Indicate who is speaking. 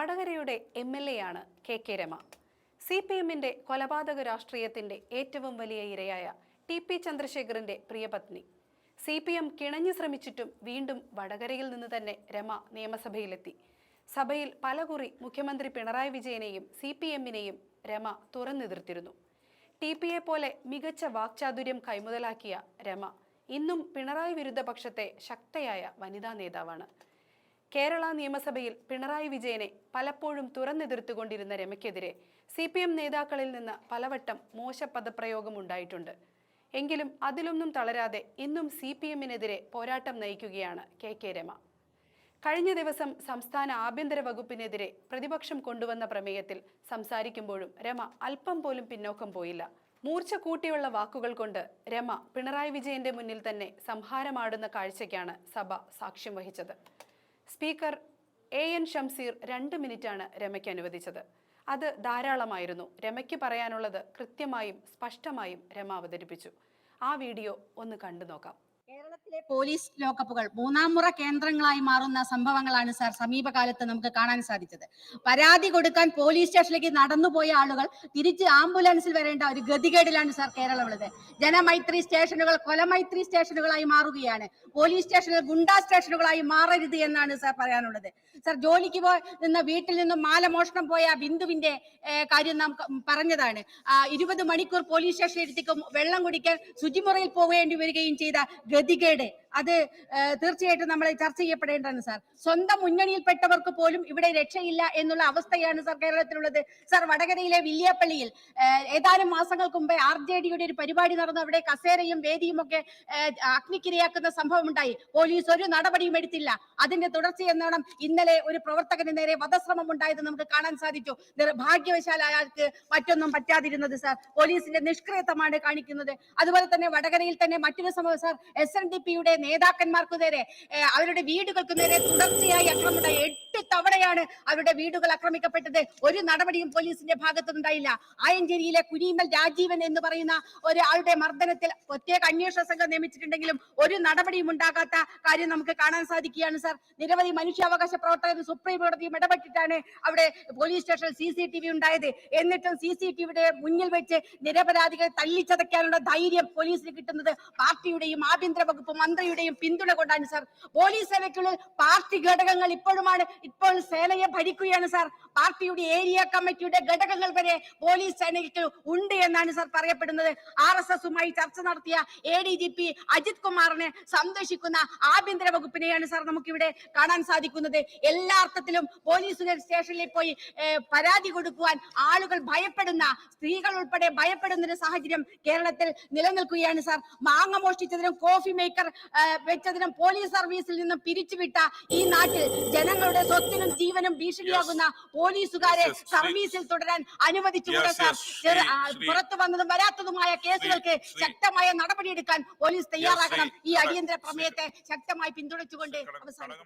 Speaker 1: വടകരയുടെ M L A ആണ് K K Rama. C P എമ്മിന്റെ കൊലപാതക രാഷ്ട്രീയത്തിന്റെ ഏറ്റവും വലിയ ഇരയായ ടി പി ചന്ദ്രശേഖറിന്റെ പ്രിയപത്നി സി പി എം കിണഞ്ഞു ശ്രമിച്ചിട്ടും വീണ്ടും വടകരയിൽ നിന്ന് തന്നെ രമ നിയമസഭയിലെത്തി. സഭയിൽ പലകുറി മുഖ്യമന്ത്രി പിണറായി വിജയനെയും സി പി എമ്മിനെയും രമ തുറന്നെതിർത്തിരുന്നു. ടി പിയെ പോലെ മികച്ച വാക്ചാതുര്യം കൈമുതലാക്കിയ രമ ഇന്നും പിണറായി വിരുദ്ധ പക്ഷത്തെ ശക്തയായ വനിതാ നേതാവാണ്. കേരള നിയമസഭയിൽ പിണറായി വിജയനെ പലപ്പോഴും തുറന്നെതിർത്തുകൊണ്ടിരുന്ന രമയ്ക്കെതിരെ സി പി എം നേതാക്കളിൽ നിന്ന് പലവട്ടം മോശ പദപ്രയോഗം ഉണ്ടായിട്ടുണ്ട്. എങ്കിലും അതിലൊന്നും തളരാതെ ഇന്നും സി പി എമ്മിനെതിരെ പോരാട്ടം നയിക്കുകയാണ് കെ കെ രമ. കഴിഞ്ഞ ദിവസം സംസ്ഥാന ആഭ്യന്തര വകുപ്പിനെതിരെ പ്രതിപക്ഷം കൊണ്ടുവന്ന പ്രമേയത്തിൽ സംസാരിക്കുമ്പോഴും രമ അല്പം പോലും പിന്നോക്കം പോയില്ല. മൂർച്ച കൂട്ടിയുള്ള വാക്കുകൾ കൊണ്ട് രമ പിണറായി വിജയന്റെ മുന്നിൽ തന്നെ സംഹാരമാടുന്ന കാഴ്ചയ്ക്കാണ് സഭ സാക്ഷ്യം വഹിച്ചത്. സ്പീക്കർ എ എൻ ഷംസീർ രണ്ട് മിനിറ്റാണ് രമയ്ക്ക് അനുവദിച്ചത്. അത് ധാരാളമായിരുന്നു. രമയ്ക്ക് പറയാനുള്ളത് കൃത്യമായും സ്പഷ്ടമായും രമ അവതരിപ്പിച്ചു. ആ വീഡിയോ ഒന്ന് കണ്ടു നോക്കാം
Speaker 2: കേരളത്തിലെ പോലീസ് ലോക്കപ്പുകൾ. മൂന്നാം മുറ കേന്ദ്രങ്ങളായി മാറുന്ന സംഭവങ്ങളാണ് സാർ സമീപകാലത്ത് നമുക്ക് കാണാൻ സാധിച്ചത്. പരാതി കൊടുക്കാൻ പോലീസ് സ്റ്റേഷനിലേക്ക് നടന്നുപോയ ആളുകൾ തിരിച്ച് ആംബുലൻസിൽ വരേണ്ട ഒരു ഗതികേടിലാണ് സാർ കേരളം ഉള്ളത് ജനമൈത്രി സ്റ്റേഷനുകൾ കൊലമൈത്രി സ്റ്റേഷനുകളായി മാറുകയാണ്. പോലീസ് സ്റ്റേഷനുകൾ ഗുണ്ടാ സ്റ്റേഷനുകളായി മാറരുത് എന്നാണ് സാർ പറയാനുള്ളത്. സാർ ജോലിക്ക് പോയി നിന്ന് വീട്ടിൽ നിന്നും മാല മോഷണം പോയ ബിന്ദുവിന്റെ കാര്യം നാം പറഞ്ഞതാണ്. ഇരുപത് മണിക്കൂർ പോലീസ് സ്റ്റേഷനിലെത്തിക്കും വെള്ളം കുടിക്കാൻ ശുചിമുറയിൽ പോകേണ്ടി വരികയും ചെയ്ത ഗതികേട് quiere അത് തീർച്ചയായിട്ടും നമ്മൾ ചർച്ച ചെയ്യപ്പെടേണ്ടതാണ് സാർ. സ്വന്തം മുന്നണിയിൽപ്പെട്ടവർക്ക് പോലും ഇവിടെ രക്ഷയില്ല എന്നുള്ള അവസ്ഥയാണ് സാർ കേരളത്തിലുള്ളത്. സാർ വടകരയിലെ വില്യാപ്പള്ളിയിൽ ഏതാനും മാസങ്ങൾക്ക് മുമ്പേ ആർ ജെ ഡിയുടെ ഒരു പരിപാടി നടന്നു. അവിടെ കസേരയും വേദിയും ഒക്കെ അഗ്നിക്കിരയാക്കുന്ന സംഭവം ഉണ്ടായി പോലീസ് ഒരു നടപടിയും എടുത്തില്ല. അതിന്റെ തുടർച്ചയെന്നോണം ഇന്നലെ ഒരു പ്രവർത്തകന് നേരെ വധശ്രമം ഉണ്ടായത് നമുക്ക് കാണാൻ സാധിച്ചു. ഭാഗ്യവശാൽ അയാൾക്ക് മറ്റൊന്നും പറ്റാതിരുന്നത് സാർ. പോലീസിന്റെ നിഷ്ക്രിയത്വമാണ് കാണിക്കുന്നത്. അതുപോലെ തന്നെ വടകരയിൽ തന്നെ മറ്റൊരു സംഭവം സാർ എസ് എൻ ഡി പിയുടെ നേതാക്കന്മാർക്ക് നേരെ അവരുടെ വീടുകൾക്ക് നേരെ തുടർച്ചയായി ആക്രമണം ഉണ്ടായി. തവണയാണ് അവരുടെ വീടുകൾ ആക്രമിക്കപ്പെട്ടത്. ഒരു നടപടിയും പോലീസിന്റെ ഭാഗത്തുനിന്നുണ്ടായില്ല. ആയഞ്ചേരിയിലെ കുനിമൽ രാജീവൻ എന്ന് പറയുന്ന ഒരാളുടെ മർദ്ദനത്തിൽ പ്രത്യേക അന്വേഷണ സംഘം നിയമിച്ചിട്ടുണ്ടെങ്കിലും ഒരു നടപടിയും ഉണ്ടാകാത്ത കാര്യം നമുക്ക് കാണാൻ സാധിക്കുകയാണ് സാർ. നിരവധി മനുഷ്യാവകാശ പ്രവർത്തകർ സുപ്രീം കോടതിയും ഇടപെട്ടിട്ടാണ് അവിടെ പോലീസ് സ്റ്റേഷനിൽ സി സി ടി വി ഉണ്ടായത്. എന്നിട്ടും സി സി ടി വിയുടെ മുന്നിൽ വെച്ച് നിരപരാധികളെ തല്ലിച്ചതയ്ക്കാനുള്ള ധൈര്യം പോലീസിന് കിട്ടുന്നത് പാർട്ടിയുടെയും ആഭ്യന്തര വകുപ്പ് മന്ത്രിയുടെയും പിന്തുണ കൊണ്ടാണ് സാർ. പോലീസ് സേനയ്ക്കുള്ളിൽ പാർട്ടി ഘടകങ്ങൾ ഇപ്പോഴുമാണ് ഇപ്പോൾ സേനയെ ഭരിക്കുകയാണ് സാർ. പാർട്ടിയുടെ ഏരിയ കമ്മിറ്റിയുടെ ഘടകങ്ങൾ വരെ പോലീസ് സേനയ്ക്ക് ഉണ്ട് എന്നാണ് സാർ പറയപ്പെടുന്നത്. ആർ എസ് എസുമായി ചർച്ച നടത്തിയ A D G P Ajith കുമാറിനെ സന്തോഷിക്കുന്ന ആഭ്യന്തര വകുപ്പിനെയാണ് സാർ നമുക്കിവിടെ കാണാൻ സാധിക്കുന്നത്. എല്ലാ അർത്ഥത്തിലും പോലീസുകാർ സ്റ്റേഷനിൽ പോയി പരാതി കൊടുക്കുവാൻ ആളുകൾ ഭയപ്പെടുന്ന സ്ത്രീകൾ ഉൾപ്പെടെ ഭയപ്പെടുന്ന ഒരു സാഹചര്യം കേരളത്തിൽ നിലനിൽക്കുകയാണ് സാർ. മാങ്ങ മോഷ്ടിച്ചതിനും കോഫി മേക്കർ വെച്ചതിനും പോലീസ് സർവീസിൽ നിന്നും പിരിച്ചുവിട്ട ഈ നാട്ടിൽ ജനങ്ങളുടെ സ്വത്തിനും ജീവനും ഭീഷണിയാകുന്ന പോലീസുകാരെ സർവീസിൽ തുടരാൻ അനുവദിച്ചുകൂടെ സാർ പുറത്തു വന്നതും വരാത്തതുമായ കേസുകൾക്ക് ശക്തമായ നടപടിയെടുക്കാൻ പോലീസ് തയ്യാറാക്കണം ഈ അടിയന്തര പ്രമേയത്തെ ശക്തമായി പിന്തുണച്ചുകൊണ്ട്
Speaker 3: അവസാനം